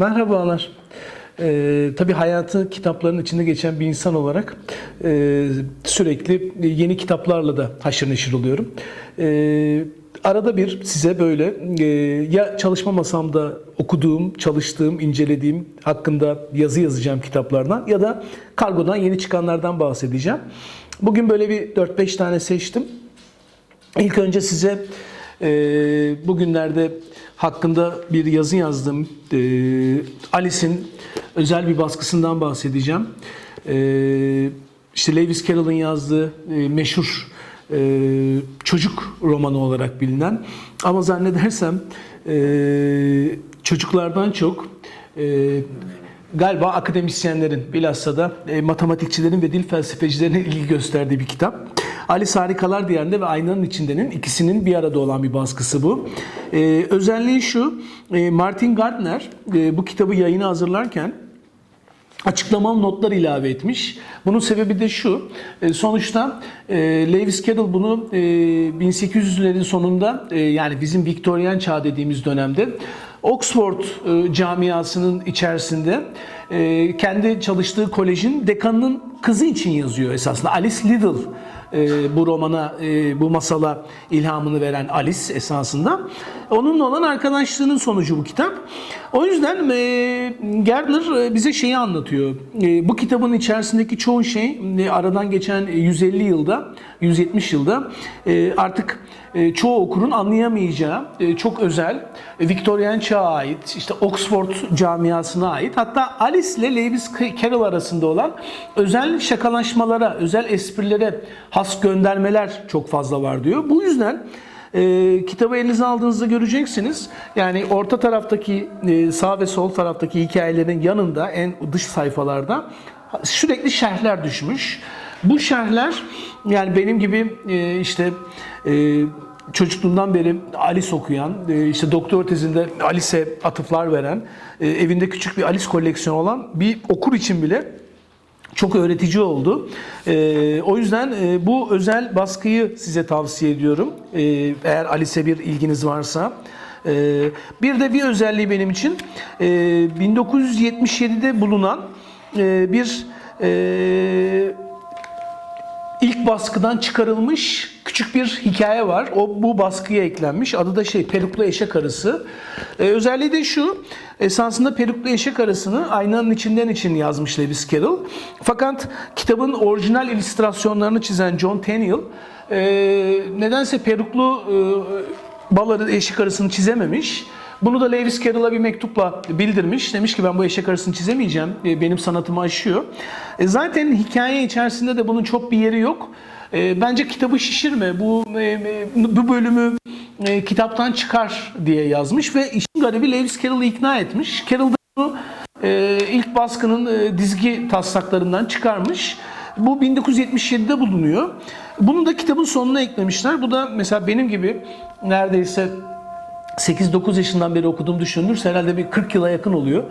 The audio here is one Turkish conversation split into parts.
Merhabalar. Ee, tabii hayatı kitapların içinde geçen bir insan olarak e, sürekli yeni kitaplarla da haşır neşir oluyorum. Ee, arada bir size böyle e, ya çalışma masamda okuduğum, çalıştığım, incelediğim hakkında yazı yazacağım kitaplardan ya da kargodan yeni çıkanlardan bahsedeceğim. Bugün böyle bir 4-5 tane seçtim. İlk önce size e, bugünlerde hakkında bir yazı yazdım. E, Alice'in özel bir baskısından bahsedeceğim. E, işte Lewis Carroll'ın yazdığı e, meşhur e, çocuk romanı olarak bilinen ama zannedersem e, çocuklardan çok e, galiba akademisyenlerin bilhassa da e, matematikçilerin ve dil felsefecilerinin ilgi gösterdiği bir kitap. Alice Harikalar Diyarında ve Aynanın İçinde'nin ikisinin bir arada olan bir baskısı bu. E, özelliği şu, e, Martin Gardner e, bu kitabı yayına hazırlarken açıklamalı notlar ilave etmiş. Bunun sebebi de şu. e, Sonuçta e, Lewis Carroll bunu e, 1800'lerin sonunda e, yani bizim Viktoryen çağ dediğimiz dönemde Oxford e, camiasının içerisinde e, kendi çalıştığı kolejin dekanının kızı için yazıyor esasında. Alice Liddell e, bu romana, e, bu masala ilhamını veren Alice esasında. Onunla olan arkadaşlığının sonucu bu kitap. O yüzden e, Gardner e, bize şeyi anlatıyor. E, bu kitabın içerisindeki çoğu şey e, aradan geçen 150 yılda, 170 yılda e, artık e, çoğu okurun anlayamayacağı e, çok özel, e, Victorian çağa ait, işte Oxford camiasına ait, hatta Alice ile Lewis Carroll arasında olan özel şakalaşmalara, özel esprilere has göndermeler çok fazla var diyor. Bu yüzden e, kitabı elinize aldığınızda göreceksiniz. Yani orta taraftaki, e, sağ ve sol taraftaki hikayelerin yanında en dış sayfalarda sürekli şerhler düşmüş. Bu şerhler yani benim gibi e, işte e, çocukluğundan beri Alice okuyan, e, işte doktor tezinde Alice'e atıflar veren, evinde küçük bir Alice koleksiyonu olan bir okur için bile çok öğretici oldu. O yüzden bu özel baskıyı size tavsiye ediyorum. Eğer Alice'e bir ilginiz varsa. Bir de bir özelliği benim için e, 1977'de bulunan bir baskıdan çıkarılmış küçük bir hikaye var. O bu baskıya eklenmiş. Adı da şey Peruklu Eşek Arısı. Ee, özelliği de şu. Esasında Peruklu Eşek Arısı'nı aynanın içinden için yazmış Lewis Carroll. Fakat kitabın orijinal illüstrasyonlarını çizen John Tenniel e, nedense peruklu e, bal arı eşek arısını çizememiş. Bunu da Lewis Carroll'a bir mektupla bildirmiş. Demiş ki ben bu eşek arısını çizemeyeceğim. E, Benim sanatımı aşıyor. E, Zaten hikaye içerisinde de bunun çok bir yeri yok. E, Bence kitabı şişirme. Bu bu bölümü kitaptan çıkar diye yazmış ve işin garibi Lewis Carroll'ı ikna etmiş. Carroll da bunu ilk baskının dizgi taslaklarından çıkarmış. Bu 1977'de bulunuyor. Bunu da kitabın sonuna eklemişler. Bu da mesela benim gibi neredeyse 8-9 yaşından beri okuduğum düşünülürse herhalde bir 40 yıla yakın oluyor.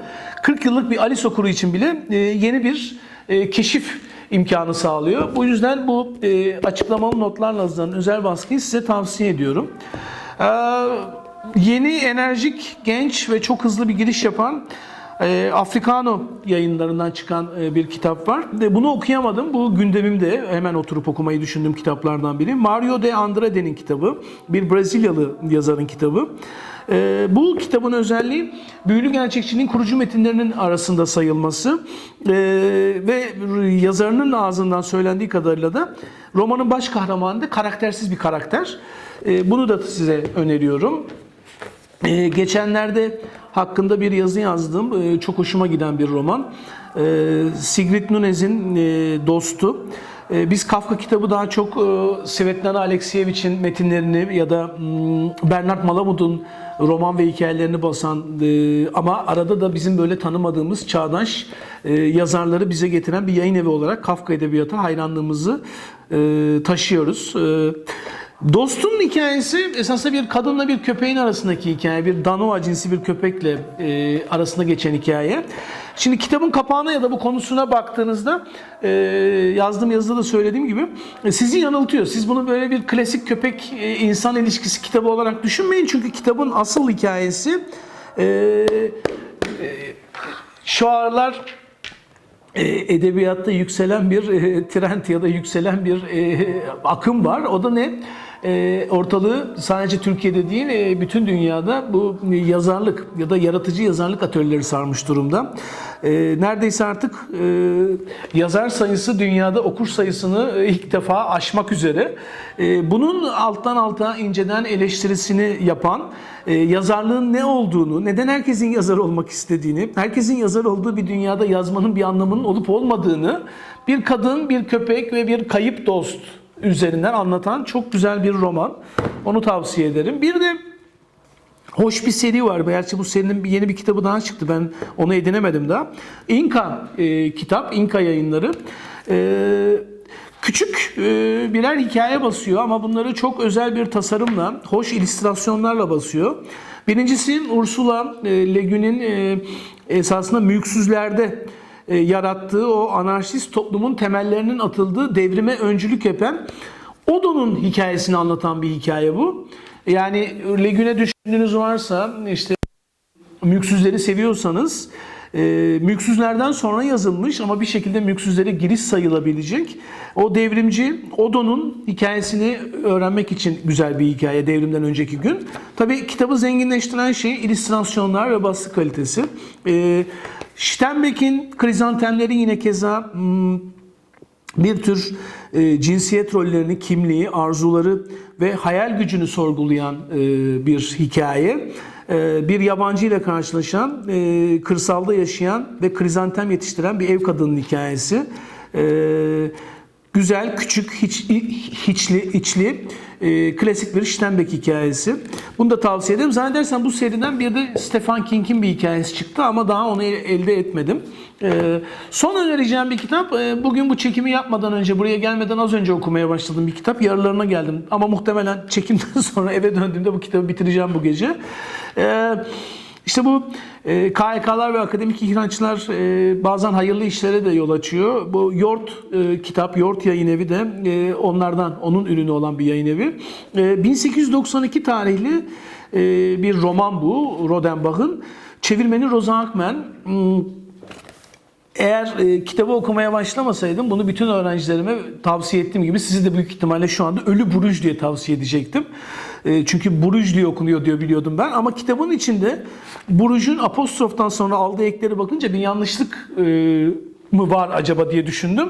40 yıllık bir Alice okuru için bile e, yeni bir e, keşif imkanı sağlıyor. Bu yüzden bu e, açıklamalı notlarla hazırlanan özel baskıyı size tavsiye ediyorum. Yeni, enerjik, genç ve çok hızlı bir giriş yapan e, Africano yayınlarından çıkan e, bir kitap var. De bunu okuyamadım. Bu gündemimde hemen oturup okumayı düşündüğüm kitaplardan biri. Mario de Andrade'nin kitabı. Bir Brezilyalı yazarın kitabı. E, bu kitabın özelliği büyülü gerçekçiliğin kurucu metinlerinin arasında sayılması e, ve yazarının ağzından söylendiği kadarıyla da romanın baş kahramanı da karaktersiz bir karakter. E, bunu da size öneriyorum. Ee, geçenlerde hakkında bir yazı yazdım. Ee, çok hoşuma giden bir roman. Ee, Sigrid Nunez'in e, Dostu. Ee, biz Kafka kitabı daha çok e, Svetlana Alexiyevich'in metinlerini ya da mm, Bernard Malamud'un roman ve hikayelerini basan e, ama arada da bizim böyle tanımadığımız çağdaş e, yazarları bize getiren bir yayın evi olarak Kafka Edebiyatı hayranlığımızı e, taşıyoruz. E, Dost'un hikayesi esasında bir kadınla bir köpeğin arasındaki hikaye. Bir Danova cinsi bir köpekle e, arasında geçen hikaye. Şimdi kitabın kapağına ya da bu konusuna baktığınızda e, yazdığım yazıda da söylediğim gibi e, sizi yanıltıyor. Siz bunu böyle bir klasik köpek e, insan ilişkisi kitabı olarak düşünmeyin. Çünkü kitabın asıl hikayesi e, e, Şu aralar e, edebiyatta yükselen bir e, trend ya da yükselen bir e, akım var. O da ne? E, ortalığı sadece Türkiye'de değil e, bütün dünyada bu yazarlık ya da yaratıcı yazarlık atölyeleri sarmış durumda. E, neredeyse artık e, yazar sayısı dünyada okur sayısını e, ilk defa aşmak üzere. E, bunun alttan alta inceden eleştirisini yapan e, yazarlığın ne olduğunu, neden herkesin yazar olmak istediğini, herkesin yazar olduğu bir dünyada yazmanın bir anlamının olup olmadığını bir kadın, bir köpek ve bir kayıp dost üzerinden anlatan çok güzel bir roman. Onu tavsiye ederim. Bir de Hoş bir seri var. Gerçi bu serinin yeni bir kitabı daha çıktı. Ben onu edinemedim daha. İnka e, kitap, İnka yayınları. E, küçük e, birer hikaye basıyor ama bunları çok özel bir tasarımla, hoş illüstrasyonlarla basıyor. Birincisi Ursula e, Le Guin'in e, esasında mülksüzlerde e, yarattığı o anarşist toplumun temellerinin atıldığı devrime öncülük yapan Odo'nun hikayesini anlatan bir hikaye bu. Yani Legüne düşündüğünüz varsa işte mülksüzleri seviyorsanız e, mülksüzlerden sonra yazılmış ama bir şekilde mülksüzlere giriş sayılabilecek o devrimci Odo'nun hikayesini öğrenmek için güzel bir hikaye devrimden önceki gün. Tabii kitabı zenginleştiren şey illüstrasyonlar ve baskı kalitesi. E, Steinbeck'in krizantemleri yine keza hmm, bir tür e, cinsiyet rollerini, kimliği, arzuları ve hayal gücünü sorgulayan e, bir hikaye. E, bir yabancı ile karşılaşan, e, kırsalda yaşayan ve krizantem yetiştiren bir ev kadının hikayesi. E, güzel, küçük, hiç, hiçli, içli, e, klasik bir Steinbeck hikayesi. Bunu da tavsiye ederim. Zannedersem bu seriden bir de Stephen King'in bir hikayesi çıktı ama daha onu elde etmedim. E, son önereceğim bir kitap. e, bugün bu çekimi yapmadan önce, buraya gelmeden az önce okumaya başladığım bir kitap. Yarılarına geldim. Ama muhtemelen çekimden sonra eve döndüğümde bu kitabı bitireceğim bu gece. E, işte bu e, KHK'lar ve akademik ihraçlar e, bazen hayırlı işlere de yol açıyor. Bu Yort e, kitap, Yort yayın evi de e, onlardan, onun ürünü olan bir yayın evi. E, 1892 tarihli e, bir roman bu, Rodenbach'ın. Çevirmeni Rosa Akmen. Hmm, eğer e, kitabı okumaya başlamasaydım bunu bütün öğrencilerime tavsiye ettiğim gibi sizi de büyük ihtimalle şu anda Ölü Buruj diye tavsiye edecektim. E, çünkü Buruj okunuyor diye biliyordum ben ama kitabın içinde Buruj'un apostroftan sonra aldığı ekleri bakınca bir yanlışlık e, mı var acaba diye düşündüm.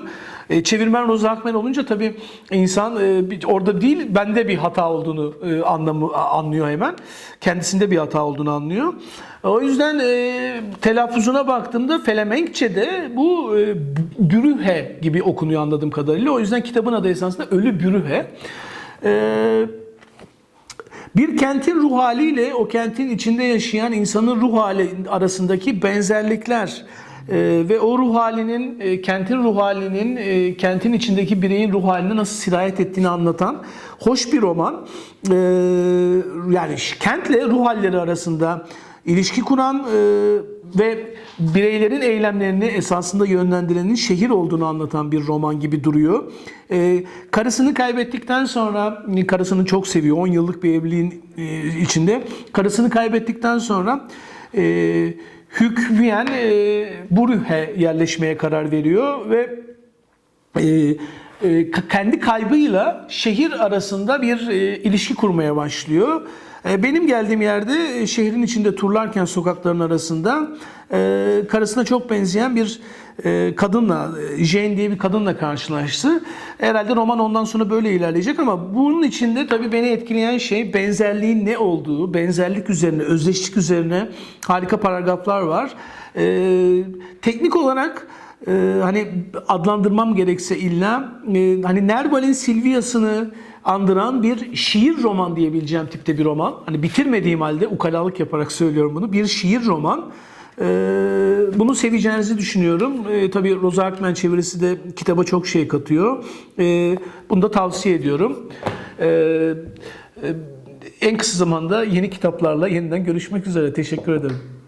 E, çevirmen Roza Akmen olunca tabii insan orada değil bende bir hata olduğunu anlamı anlıyor hemen. Kendisinde bir hata olduğunu anlıyor. O yüzden telaffuzuna baktığımda Felemenkçe'de bu e, Bürühe gibi okunuyor anladığım kadarıyla. O yüzden kitabın adı esasında Ölü Bürühe. E, bir kentin ruh haliyle o kentin içinde yaşayan insanın ruh hali arasındaki benzerlikler e, ve o ruh halinin, e, kentin ruh halinin, e, kentin içindeki bireyin ruh haline nasıl sirayet ettiğini anlatan hoş bir roman. E, yani kentle ruh halleri arasında ilişki kuran e, ve bireylerin eylemlerini esasında yönlendirenin şehir olduğunu anlatan bir roman gibi duruyor. E, karısını kaybettikten sonra, karısını çok seviyor, 10 yıllık bir evliliğin e, içinde. Karısını kaybettikten sonra e, hükmeyen e, Burühe yerleşmeye karar veriyor ve e, e, kendi kaybıyla şehir arasında bir e, ilişki kurmaya başlıyor. E, benim geldiğim yerde e, şehrin içinde turlarken sokakların arasında e, karısına çok benzeyen bir kadınla, Jane diye bir kadınla karşılaştı. Herhalde roman ondan sonra böyle ilerleyecek ama bunun içinde tabii beni etkileyen şey benzerliğin ne olduğu, benzerlik üzerine, özdeşlik üzerine harika paragraflar var. Teknik olarak hani adlandırmam gerekse illa hani Nerbal'in Silvia'sını andıran bir şiir roman diyebileceğim tipte bir roman. Hani bitirmediğim halde ukalalık yaparak söylüyorum bunu. Bir şiir roman. Ee, bunu seveceğinizi düşünüyorum. Ee, tabii Rosa Akmen çevirisi de kitaba çok şey katıyor. Ee, bunu da tavsiye ediyorum. Ee, e, en kısa zamanda yeni kitaplarla yeniden görüşmek üzere. Teşekkür ederim.